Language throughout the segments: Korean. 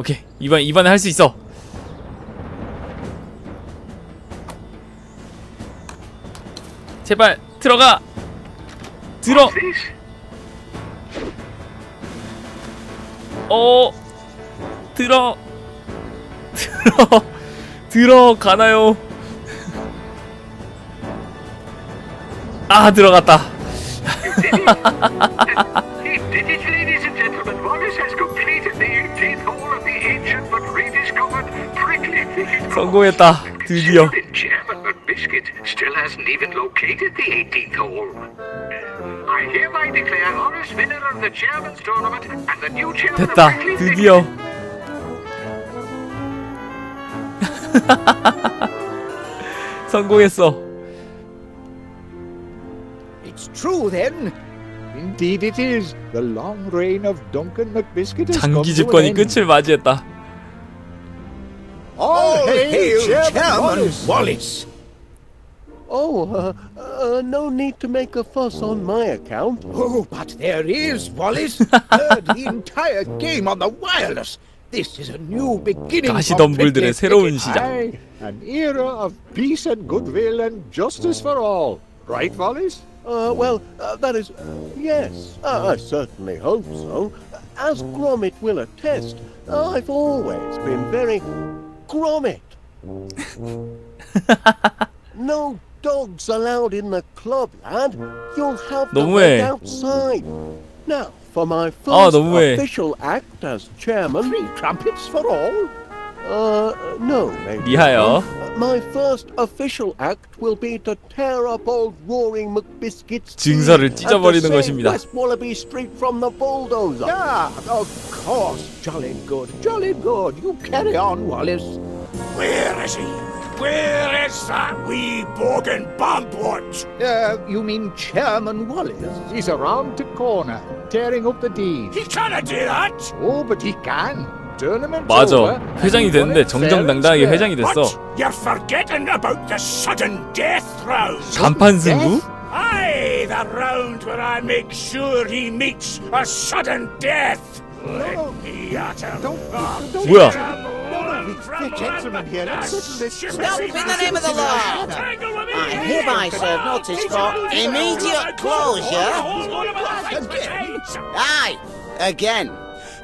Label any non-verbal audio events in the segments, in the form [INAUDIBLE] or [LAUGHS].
오케이 이번 이번에 할 수 있어. 제발 들어가. 들어. 어 들어 [LAUGHS] 들어 들어가나요? 아 들어갔다. [LAUGHS] 성공했다. 드디어. Stupid Chairman McBiscuit still hasn't even located the 18th hole. I hereby declare Horace winner of the Chairman's Tournament and the new Chairman 됐다. 드디어. 성공했어. It's true then. Indeed it is. The long reign of Duncan McBiscuit has come 장기 집권이. 끝을 맞이했다. All hail, Chairman Wallace. Wallace. Oh, uh, uh, no need to make a fuss on my account. Oh, but there is, Wallace. [LAUGHS] Heard the entire game on the wireless. This is a new beginning 가시 for 덤불들의 Prickly 새로운 Thicket. 시작. Aye, an era of peace and goodwill and justice for all. Right, Wallace? Uh, well, uh, that is, yes, uh, I certainly hope so. As Gromit will attest, I've always been very Gromit. [LAUGHS] no dogs allowed in the club, lad. You'll have to 너무해. wait outside. Now, for my 아, first 너무해. official act as chairman. Three trumpets for all. Uh, no, maybe. 미하여. My first official act will be to tear up old roaring McBiscuit's 증서를 teeth 찢어버리는 and to save 것입니다. West Wallaby Street from the bulldozer. Yeah, of course. Jolly good, jolly good. You carry on, Wallace. Where is he? Where is that wee bogan bumpwort? Uh, you mean Chairman Wallace? He's around the corner, tearing up the deed. He cannot do that. Oh, but he can. 맞아. 회장이 됐는데 정정당당하게. 회장이 됐어. What? You're forgetting about the sudden death round. 간판 승부? Aye, the round where I make sure he meets a sudden death. Let me at him. 뭐야? gentlemen here, let's settle this. Stop in the name of the law! I hereby serve notice for immediate closure. Aye, again,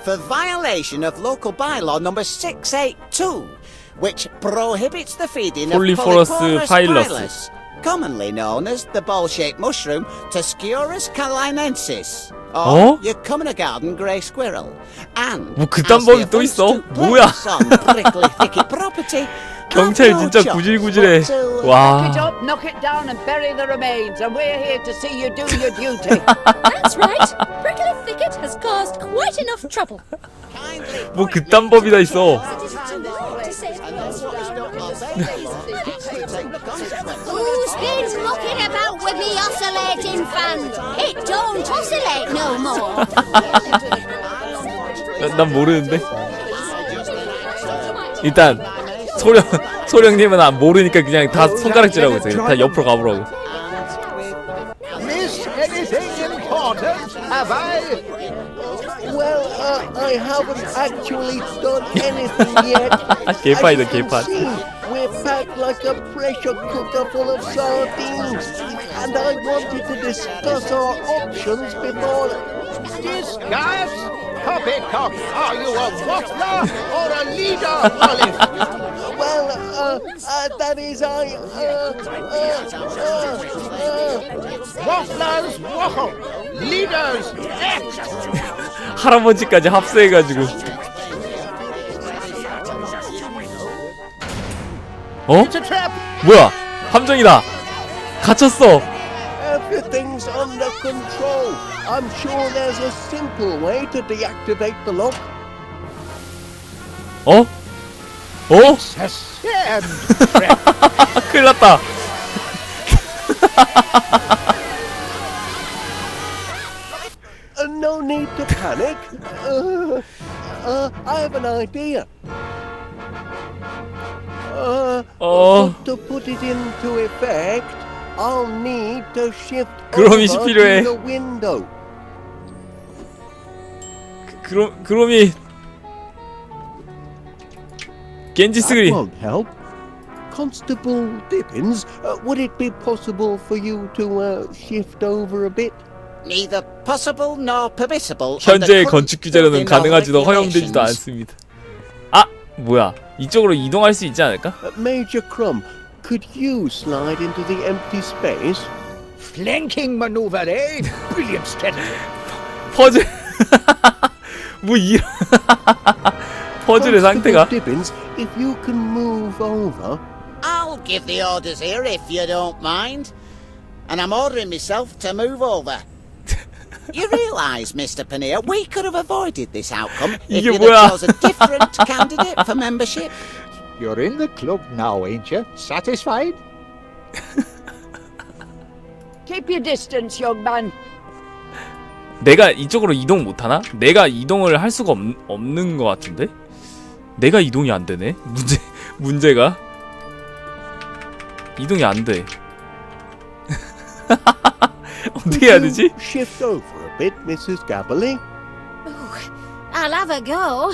for violation of local bylaw number 682, which prohibits the feeding of Polyphorus Polyporus pilus. pilus, commonly known as the ball-shaped mushroom Tusculus calinensis. 어? Or your common garden grey squirrel. And 뭐 그딴 as the 법이 또 offence 있어? took 뭐야? place on prickly thicket property, 경찰 have no 진짜 choice 구질구질해. but to- Pick it 와. up, knock it down, and bury the remains. And we're here to see you do your duty. [LAUGHS] That's right. Thicket has caused quite enough trouble. 뭐 그딴 법이 다 있어. Who's been mucking about with the oscillating fan? It don't oscillate no more. 난, 난 모르는데. 일단 소령 소령님은 안 모르니까 그냥 다 손가락질하고 있어요. 다 옆으로 가보라고. Miss anything important? Have I? I haven't actually done [LAUGHS] anything yet. [LAUGHS] K5 the can see, We're packed like a pressure cooker full of sardines, and I wanted to discuss our options before. Discuss? Poppycock, are you a waffler or a leader, Well, uh, uh, that is, I. Uh, uh, uh, uh, Wafflers waffle, leaders act. 할아버지까지 합세해가지고. 어? 뭐야? 함정이다. 갇혔어. everything's under control. I'm sure there's a simple way to deactivate the lock. 어? 어? 큰일 났다. no need to panic. Uh, uh, I have an idea. Uh, 어. but to put it into effect, I'll need to shift 그롬이 over 필요해. to the window. 그럼 그롬이 겐지 That 스그린 won't help. Constable Dibbins, uh, would it be possible for you to uh, shift over a bit? Neither possible nor permissible. 현재의 건축 규제로는 가능하지도 허용되지도. 않습니다. 아 뭐야 이쪽으로 이동할 수 있지 않을까? Uh, Major Crumb, could you slide into the empty space? Flanking maneuver, eh? Brilliant strategy. 퍼즐 뭐 이런 퍼즐의 상태가 Dibbins, if you can move over. I'll give the orders here if you don't mind. And I'm ordering myself to move over. You realise, Mr. Paneer, we could have avoided this outcome if 이게 you'd 뭐야? have chose a different candidate for membership. You're in the club now, ain't you? Satisfied? Keep your distance, young man. 내가 이쪽으로 이동 못하나? 내가 이동을 할 수가 없, 없는 것 같은데? 내가 이동이 안 되네? 문제, 문제가? 이동이 안 돼. 어떻게 해야 되지? Shift over bit, Mrs. Gabberly. I'll have a go.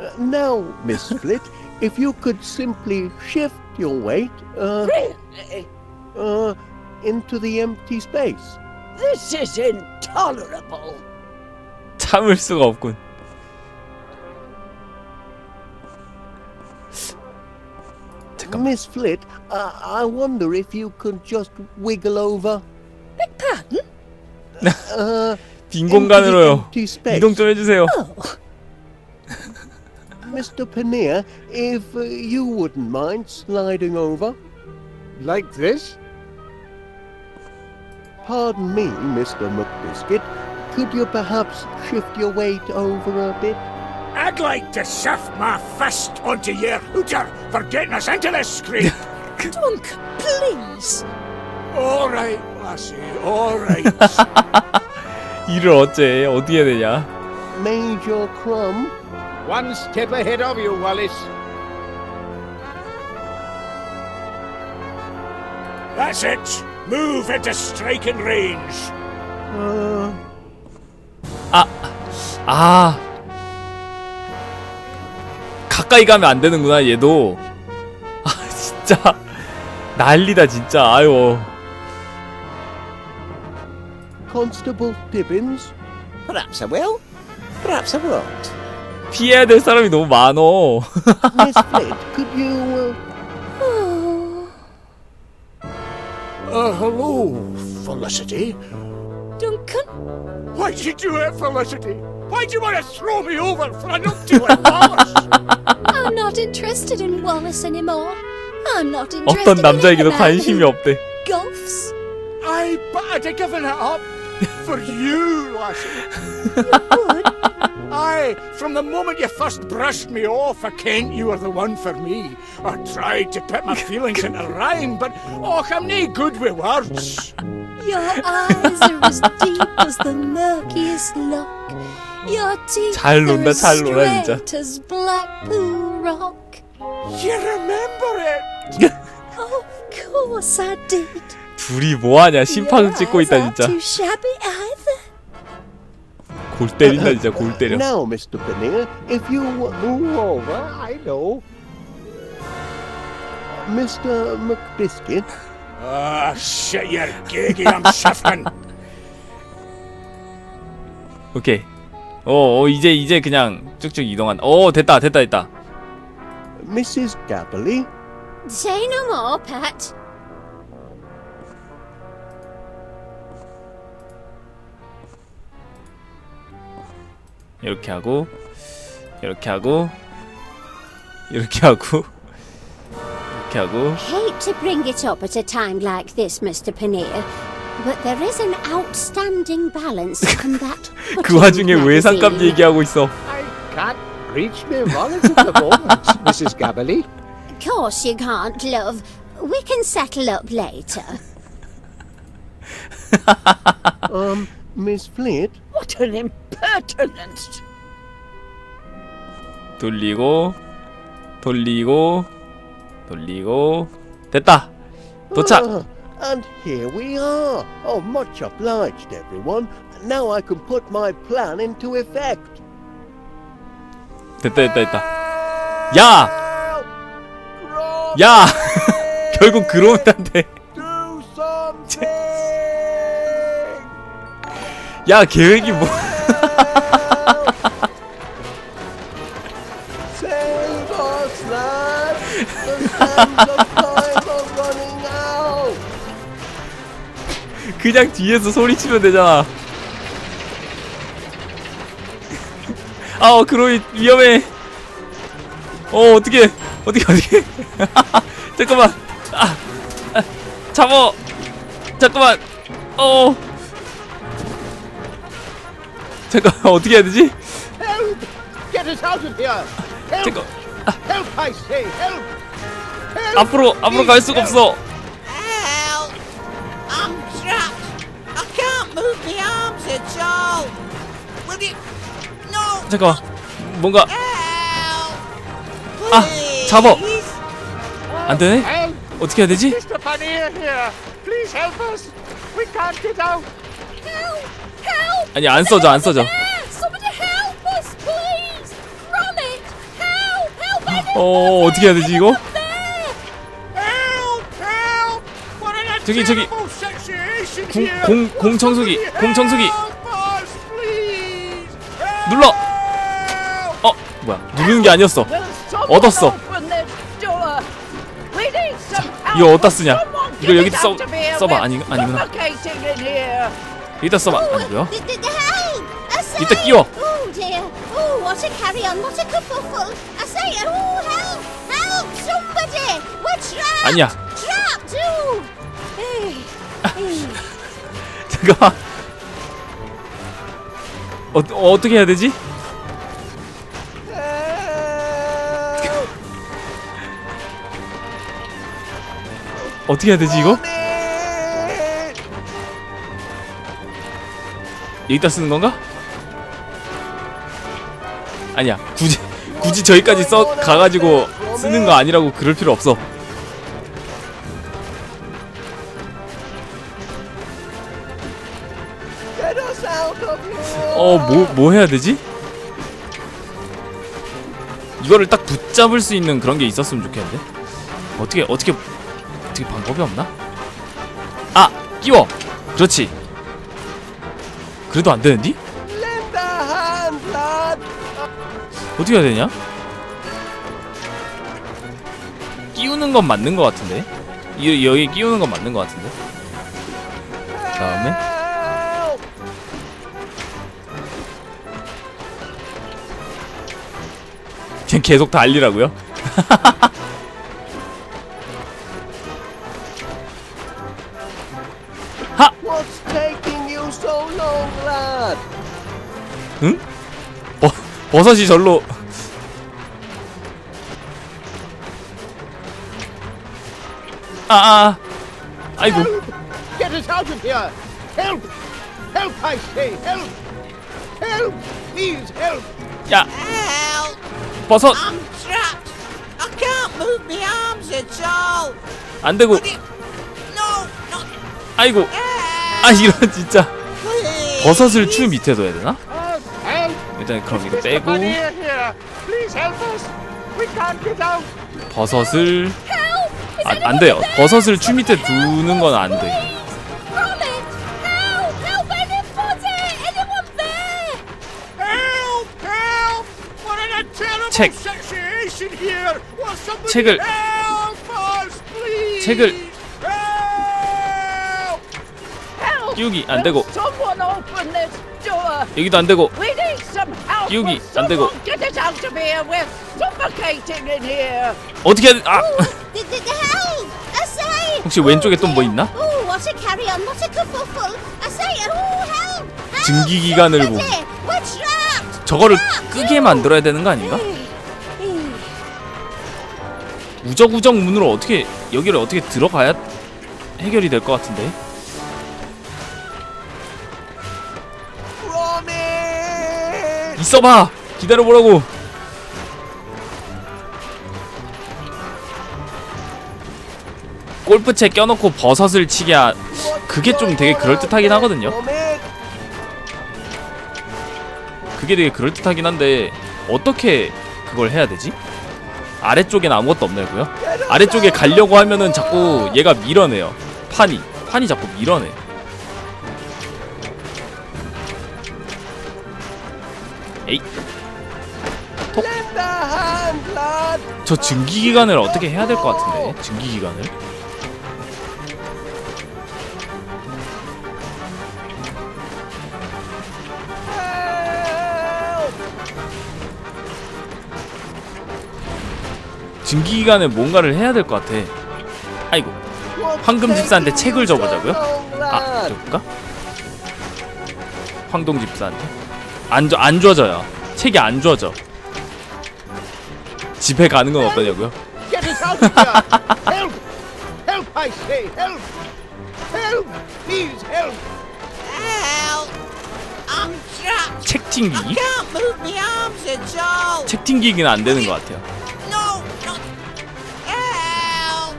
Uh, now, Miss [LAUGHS] Flit, if you could simply shift your weight, uh, Really? uh, into the empty space. This is intolerable. 참을 수가 없군. 잠깐만. Miss Flit, uh, I wonder if you could just wiggle over. Beg pardon? Uh, 빈 into the 공간으로요. empty space. 이동 좀 해주세요. Mr. Paneer, if uh, you wouldn't mind sliding over. Like this? Pardon me, Mr. McBiscuit. Could you perhaps shift your weight over a bit? I'd like to shift my fist onto your hooter for getting us into this scrape. [LAUGHS] Duncan, please. all right, Lassie, all right. 일을 어째? 어디 해야 되냐? Major Crumb, One step ahead of you, Wallace. That's it. Move into striking range. uh, 아 가까이 가면 안 되는구나 얘도 아 진짜 난리다 진짜 아유 Constable Tibbins, Perhaps I will, perhaps I won't. 피해야 될 사람이 너무 많어 [LAUGHS] Miss Flit, could you, uh, Oh, Uh, hello, Felicity. Duncan. Why'd you do it, Felicity? Why'd you want to throw me over for a nuptial like Wallace? [LAUGHS] I'm not interested in Wallace anymore. I'm not interested 어떤 남자에게도 in any man 관심이 who 없대 golfs. I, but I'd have given it up [LAUGHS] for you, lassie. Aye, from the moment you first brushed me off, I kent you were the one for me. I tried to put my feelings into rhyme, but och, I'm nae good with words. Your eyes are as deep as the murkiest loch. Your teeth are as straight as Blackpool Rock. You remember it? of course I did. 둘이 뭐하냐 심판 Your 찍고 있다 진짜. 골 때린다 진짜 골 때려 now, Mr. Paneer, if you, uh, Move over, I know. Mr. McBiscuit, Ah, shit, you're gaggy, I'm shifting. 오케이 어, 어 이제 이제 그냥 쭉쭉 이동한 어 됐다 됐다 됐다 Mrs. Gabberly, Say no more, Pat. 이렇게 하고 이렇게 하고 이렇게 하고 이렇게 하고 Hate to bring it up at a time like this, Mr. Paneer, but there is an outstanding balance [LAUGHS] in that. 그 와중에 외상값 magazine. 얘기하고 있어 I can't reach me wallet at the moment, [LAUGHS] Mrs. Gabberly. Of course you can't, love. We can settle up later. [LAUGHS] um, Miss Flit, An impertinence. 돌리고 돌리고 돌리고 됐다 도착 Ah, and here we are. Oh, much obliged, everyone. Now I can put my plan into effect. 됐다 됐다 됐다 야! 야! 결국 그로운한테 야 계획이 뭐! [LAUGHS] 그냥 뒤에서 소리치면 되잖아. [LAUGHS] 아 그로이 위험해. 어 어떻게 어떻게 어떻게. [LAUGHS] 잠깐만. 아, 아 잡어. 잠깐만. 어 잠깐 어떻게 해야 되지 Help! Get us out of here! Help! 잠깐 Help, I say! Help! Help! 앞으로 앞으로 갈 수가 없어 Help! I'm trapped. I can't move my arms at all. Will you? No. 잠깐 뭔가 Help! 아, 잡어. Please? 안 되네 Help! 어떻게 해야 되지 Mr. Paneer here! Please help us! We can't get out! Help! Help! 아니 안 써져 안 써져 어 어떻게 해야 되지 이거 저기, 저기. situation 공- here. 공- 공 청소기, 공 청소기. please? 눌러 Help! 어 뭐야 누르는 게 아니었어 얻었어. help. 이거 어디다 쓰냐? 이거 us 써-? 써봐. 아니- 아니구나. 이따 써봐 아니고요! 이따 끼워. Oh! Oh! Oh! 아니야. Oh! Eh, eh. 잠깐만 어, 어 어떻게 해야 되지! 어떻게 해야 되지 이거 여기다 쓰는 건가? 아니야 굳이 굳이 저기까지 써 가가지고 쓰는 거 아니라고 그럴 필요 없어. Get us out of here! 어뭐뭐 해야 되지? 이거를 딱 붙잡을 수 있는 그런 게 있었으면 좋겠는데? 어떻게 어떻게 어떻게 방법이 없나? 아 끼워! 그렇지 그래도 안 되는디! 어떻게 해야 되냐 끼우는 건 맞는 것 같은데 이 여기 끼우는 건 맞는 것 같은데 다음에! 그냥 계속 달리라고요 [LAUGHS] 버, 버섯이 절로 아, 아, 아이고 Get us out of here! Help! Help, I say! Help! Help! Please help! 야 Help! 버섯 I'm trapped. I can't move my arms at all. 안 되고 Will you? No, not 아이고 help! 아 이런 진짜 Please. 버섯을 추 밑에 둬야 되나? 일단 그럼 이거. 빼고! 버섯을 아, 안 돼요? 버섯을 추 밑에 두는 건 안 돼. 책. 책을-? 책을-! 끼우기 안 되고 여기도 안 되고 Will 안 되고. 어떻게 해야 돼? 아! 혹시 왼쪽에 또 뭐. 있나? Oh, what a carry on! What a kerfuffle! I say! Oh, help! help 증기 기관을 보-! 저거를! 끄게 만들어야 되는 거 아닌가? Eh, eh. 우적우적 문으로 어떻게 여기를 어떻게 들어가야 해결이 될 것 같은데 있어봐 기다려보라고 골프채 껴놓고 버섯을 치게 하... 그게 좀 되게 그럴듯하긴 하거든요! 그게 되게 그럴듯하긴 한데 어떻게 그걸 해야 되지? 아래쪽엔 아무것도 없나고요? 아래쪽에 가려고 하면은 자꾸 얘가 밀어내요. 판이 판이 자꾸 밀어내. 저 증기 기간을 어떻게 해야 될 것 같은데? 증기 기간을? 증기 기간에 뭔가를 해야 될 것 같아. 아이고, 황금 집사한테 책을 줘보자고요? 아? 줘볼까? 황동 집사한테 안, 줘- 안 줘져요. 책이 안 줘져. 집에 가는 건 어떠냐고요? Get us out of here! help! Help, I say! Help! Help! Please, help! Help! I'm trapped. 책 I 튕기기? can't move my arms at all. 책 튕기기는 안 되는 것 같아요. No, not. Help!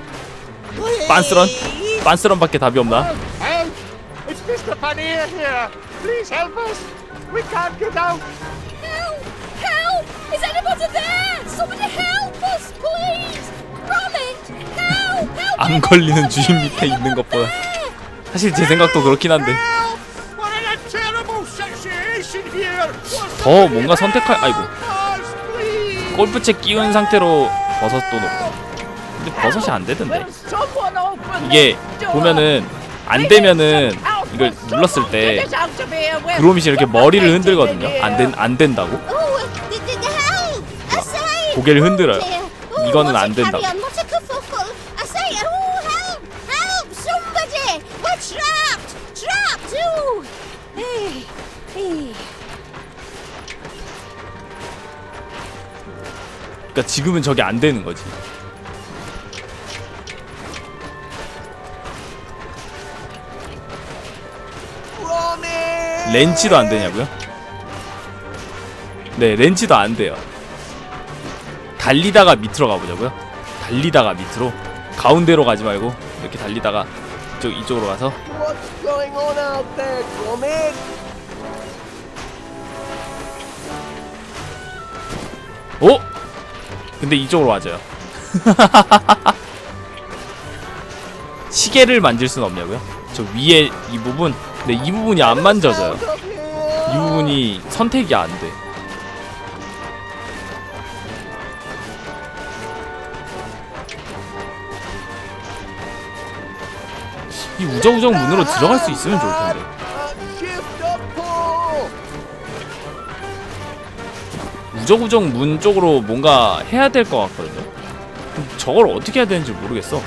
Please. 빤스런? 빤스런밖에 답이 없나? Help! It's Mr. Paneer here. Please help us. We can't get out. Help! Help! Is anybody there? Somebody help us, please! Gromit! Help! Help! 안 걸리는 주인 밑에 있는 것보다 사실 제 생각도 그렇긴 한데 a terrible situation here. 더 뭔가 선택할 아이고? 골프채 끼운 상태로 버섯도 넣고 근데 버섯이 안 되던데 이게? 보면은 안 되면은 이걸 눌렀을 때 그로밋이 이렇게 머리를 흔들거든요 안, 된, 안 된다고 고개를 흔들어요. Oh. Oh, 이거는 안 oh, hey. 그러니까 지금은 저게 안 되는 거지! 렌치도 안 되냐고요? 네 렌치도 안 돼요 달리다가 밑으로 가보자고요 달리다가 밑으로 가운데로 가지 말고 이렇게 달리다가 이쪽, 이쪽으로 가서 What's going on out there, Gromit? 오! 근데 이쪽으로 와줘요 [LAUGHS] 시계를 만질 수는 없냐고요? 저 위에 이 부분 근데 이 부분이 안 만져져요! 이 부분이 선택이 안돼 이 우정우정 문으로 들어갈 수 있으면 좋을 텐데! 우정우정 문 쪽으로 뭔가 해야 될 것 같거든요 저걸 어떻게 해야 되는지 모르겠어!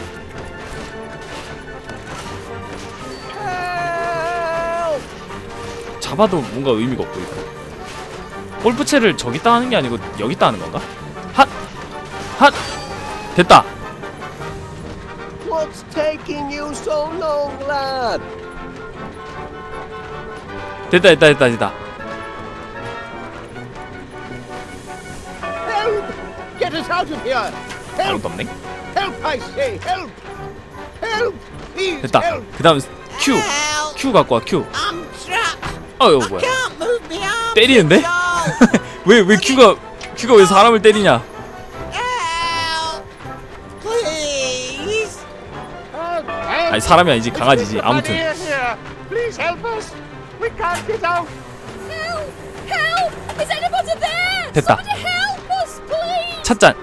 잡아도 뭔가 의미가 없고 이거 골프채를 저기다 하는 게 아니고 여기다 하는 건가? 핫! 핫! 됐다! Taking you so long, lad? 됐다 됐다 됐다 됐다 Help! Get us out of here! Help! 아무것도 없네 Help, I say! Help! Help! Please, 됐다 help! 그 다음 Q Help! Q 갖고 와 Q I'm trapped. 어휴 I 뭐야 can't move my arms. 때리는데? at all. 왜왜 Q가 Q가 왜 사람을 때리냐 아니 사람이 아니지 강아지지. 아무튼? 됐다. 찻잔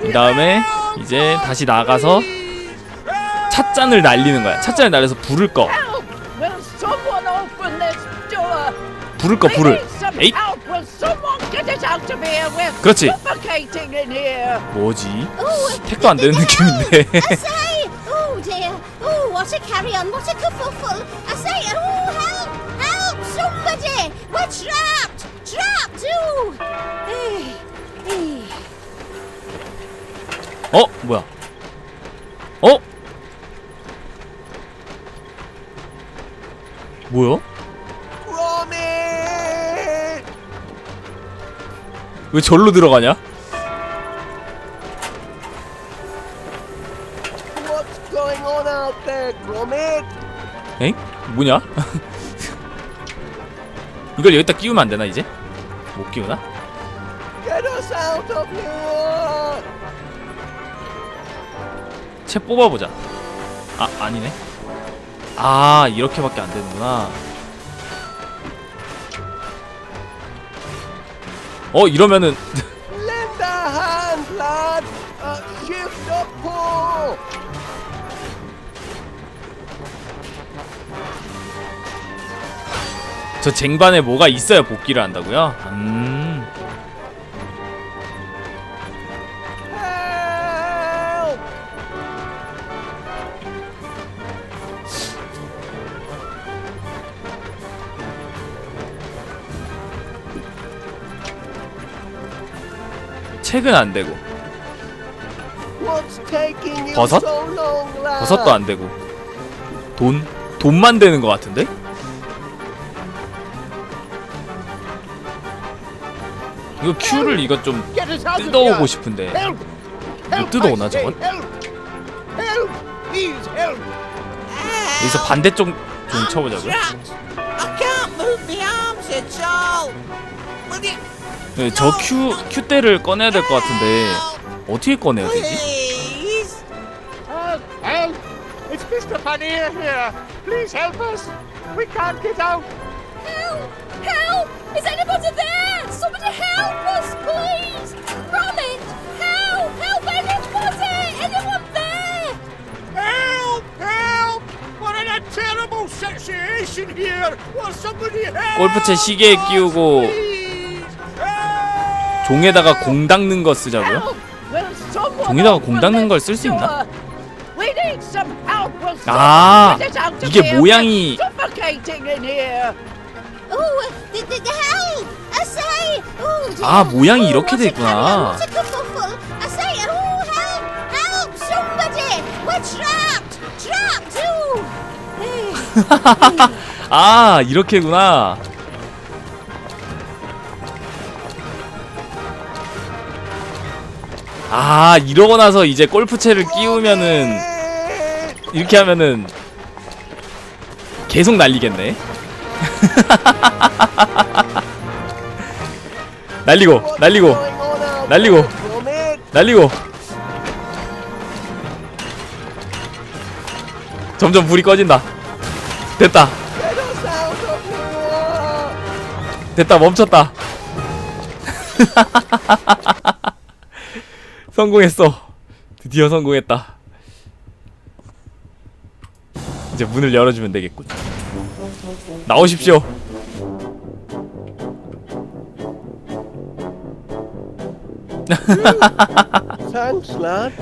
그 다음에 이제 다시 나가서! 찻잔을 날리는 거야 찻잔을 날려서 불을 꺼? 불을 꺼 불을 에잇 help! Will someone get us out of here? We're 그렇지. suffocating in here! 뭐지 Oh, 택도 안 되는 느낌인데 I say! Oh dear! Oh, what a carry-on! What a kerfuffle! I say! Oh, help! Help! Somebody! We're trapped! Trapped! Ooh! Hey, hey. 어 뭐야 어 뭐야 왜 절로 들어가냐? 엥? 뭐냐? [LAUGHS] 이걸 여기다 끼우면 안 되나 이제? 못 끼우나? 채 뽑아보자. 아 아니네. 아 이렇게밖에 안 되는구나. 어 이러면은! Uh! 저 쟁반에 뭐가 있어야 복귀를 한다고요? 음. 책은 안 되고 버섯? 버섯도 안 되고 돈 돈만 되는 것 같은데? 이거 큐를 이거 좀 뜯어오고. 싶은데! 이거 뜯어오나 저건? 여기서 반대쪽 좀 쳐보자고요. 네, 저큐 큐대를 꺼내야 될 것 같은데 어떻게 꺼내야 되지? please? Help! Help! It's Mr. Paneer here! Please help us! We can't get out! Help! Help! Is anybody there? Somebody help us, please! Gromit! Help! Help anybody! Anyone there? Help! Help! We're in a terrible situation here! Will somebody help? 골프채 시계에 끼우고 Please! 종에다가 공 닦는 거 쓰자고요? 종에다가 공 닦는 걸 쓸 수 있나? 아, 이게? 모양이-. Oh! Oh. 아, 모양이 Oh, 이렇게 돼 있구나. oh! Oh! 아 이렇게구나. 아 이러고 나서 이제 골프채를 끼우면은 이렇게 하면은 계속 날리겠네. [LAUGHS] 날리고 날리고 날리고. 날리고 점점 불이 꺼진다. 됐다! 됐다 멈췄다. [LAUGHS] 성공했어. 드디어 성공했다. 이제 문을 열어주면 되겠군. 나오십시오. Lad.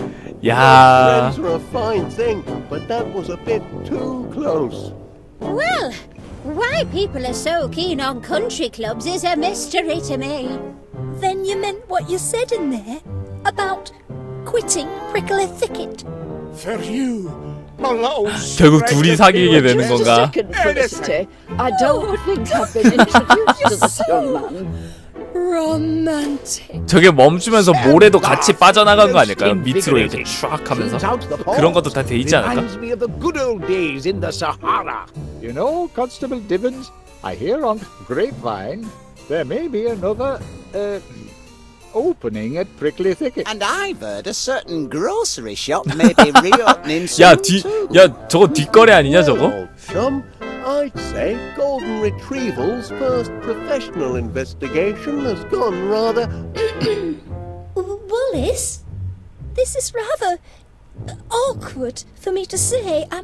야, Friends are a fine thing, but that was a bit too close. Well, why people are so keen on country clubs is a mystery to me. Then you meant what you said in there about quitting Prickly Thicket. For you, my little 결국 둘이 사귀게 되는 Just a 건가? second, Felicity. I don't think I've been introduced to this young man. Romantic. 저게 멈추면서 모래도 같이 빠져나간 거 아닐까요? 밑으로 이렇게 쫙 하면서 그런 것도 다 돼 있지 않을까? Reminds me of the good old days in the Sahara. You know, Constable Dibbons, I hear on grapevine there may be another uh, opening at Prickly Thicket. And I've heard a certain grocery shop may be reopening [LAUGHS] 야, soon 뒤, too. 야, 저거 뒷거래 아니냐, 저거? Well, chum, I'd say Golden Retrieval's first professional investigation has gone rather. [CLEARS THROAT] Wallace, this is rather awkward for me to say. I,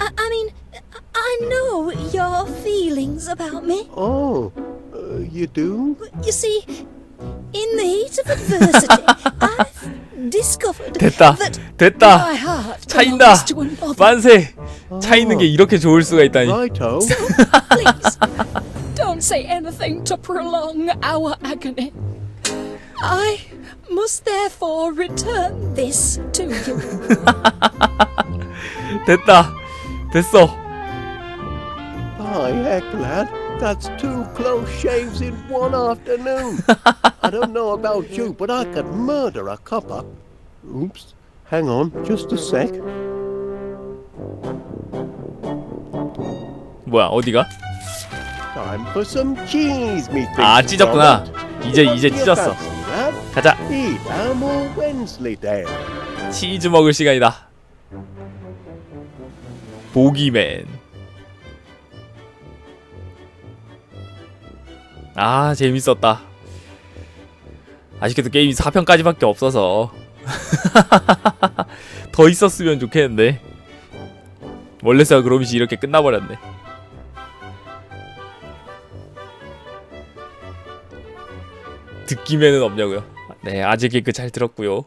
I, I mean, I- I know your feelings about me. Oh, uh, you do? You see, in the heat of adversity, I've discovered 됐다, that 됐다. my heart 차인다. belongs to another. 만세. 차 있는 게 이렇게 좋을 수가 있다니. Righto. Please, don't say anything to prolong our agony. I must therefore return this to you. 됐다. 됐어. By heck, lad, That's two close shaves in one afternoon. I don't know about you, but I could murder a copper. Oops. Hang on, just a sec. 뭐야 어디가? Time for some cheese, me thinks. 아 찢었구나. 이제 이제 찢었어. 가자. 치즈 먹을 시간이다. 보기맨. 아 재밌었다. 아쉽게도 게임이 4편까지밖에 없어서 [LAUGHS] 더 있었으면 좋겠는데 원래서 그로밋이 이렇게 끝나버렸네. 듣기면은 없냐고요? 네 아재 개그 잘 들었고요.